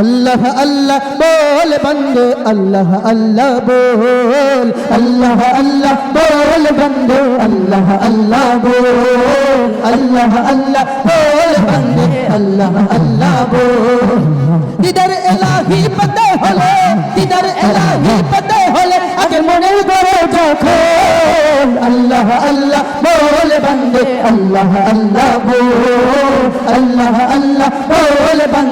আল্লাহ আল্লাহ বল বন্ধু, আল্লাহ আল্লাহ বল। আল্লাহ আল্লাহ বল বন্ধু, আল্লাহ আল্লাহ বল। আল্লাহ আল্লাহ বল বন্ধু, আল্লাহ আল্লাহ বল। দিদার এলাহি পতে হলে, দিদার এলাহি পতে হলে, আগে মনের দরজা খোল আল্লাহ আল্লাহ বল বন্দে আল্লাহ আল্লাহ বল। আল্লাহ আল্লাহ বল বন্দে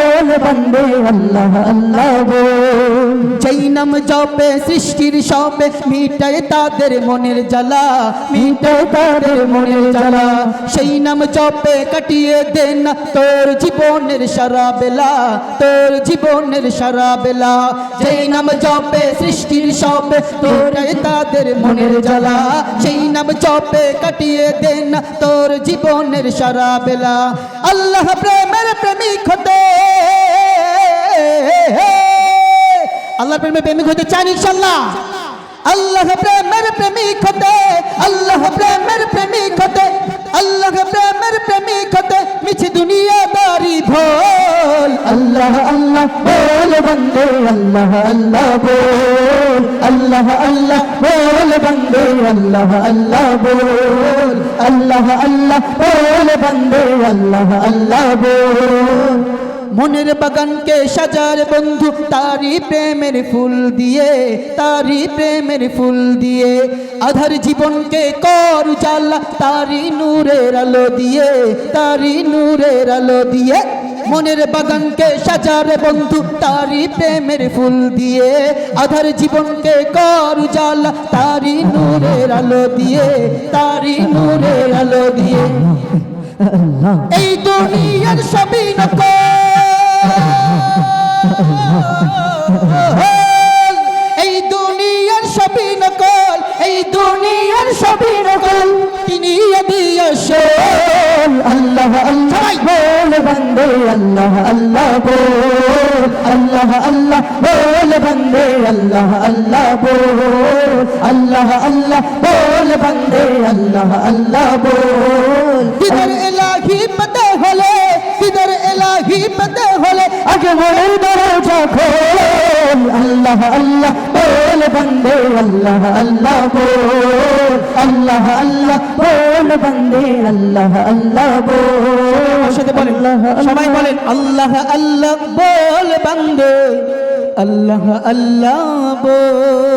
বন্দে আল্লাহ আল্লাহ যেই নাম জপে, সৃষ্টির সবে মিটায় তাদের মনের জ্বালা, মিটায় তাদের মনের জ্বালা। সেই নাম জপে, কাটিয়ে দে তোর জীবনের সারা বেলা, তোর জীবনের সারা বেলা। যেই নাম জপে, সৃষ্টির সবে তোরাই তাদের মনের জ্বালা। সেই নাম জপে, কাটিয়ে দে তোর জীবনের সারা বেলা। আল্লাহ প্রেমের প্রেমিক হতে প্রেমের প্রেমিক হতে চান ইনশাল্লাহ। আল্লাহ প্রেমের প্রেমিক হতে, আল্লাহ প্রেমের প্রেমিক হতে, আল্লাহ প্রেমের প্রেমিক হতে, মিছে দুনিয়াদারি ভোল। আল্লাহ আল্লাহ বল বন্দে আল্লাহ আল্লাহ বল আল্লাহ আল্লাহ বল বন্দে আল্লাহ আল্লাহ বল আল্লাহ আল্লাহ বল বন্দে আল্লাহ আল্লাহ বল মনের বাগানকে সাজার বন্ধু তারি প্রেমের ফুল দিয়ে তারি প্রেমের ফুল দিয়ে। আধার জীবনকে কর জালা তারি নূরের আলো দিয়ে তারি নূরের আলো দিয়ে। মনের বাগানকে সাজার বন্ধু তারি প্রেমের ফুল দিয়ে। আধার জীবনকে কর জালা তারি নূরের আলো দিয়ে তারি নূরের আলো দিয়ে। এই দুনিয়ার সবই নকল। এই দুনিয়ার সবই নকল এই দুনিয়ার সবই নকল তিনি আল্লাহ আল্লাহ বল বন্দে আল্লাহ আল্লাহ বল। আল্লাহ আল্লাহ বল বন্দে আল্লাহ আল্লাহ বল। আল্লাহ আল্লাহ বল বন্দে আল্লাহ আল্লাহ বল। মনের দরজা খোল। আল্লাহ আল্লাহ বল বন্দে আল্লাহ আল্লাহ বল। আল্লাহ আল্লাহ বল বন্দে আল্লাহ আল্লাহ বল। সাথে বলেন। সবাই বলেন আল্লাহ আল্লাহ বল বন্দে আল্লাহ আল্লাহ বল।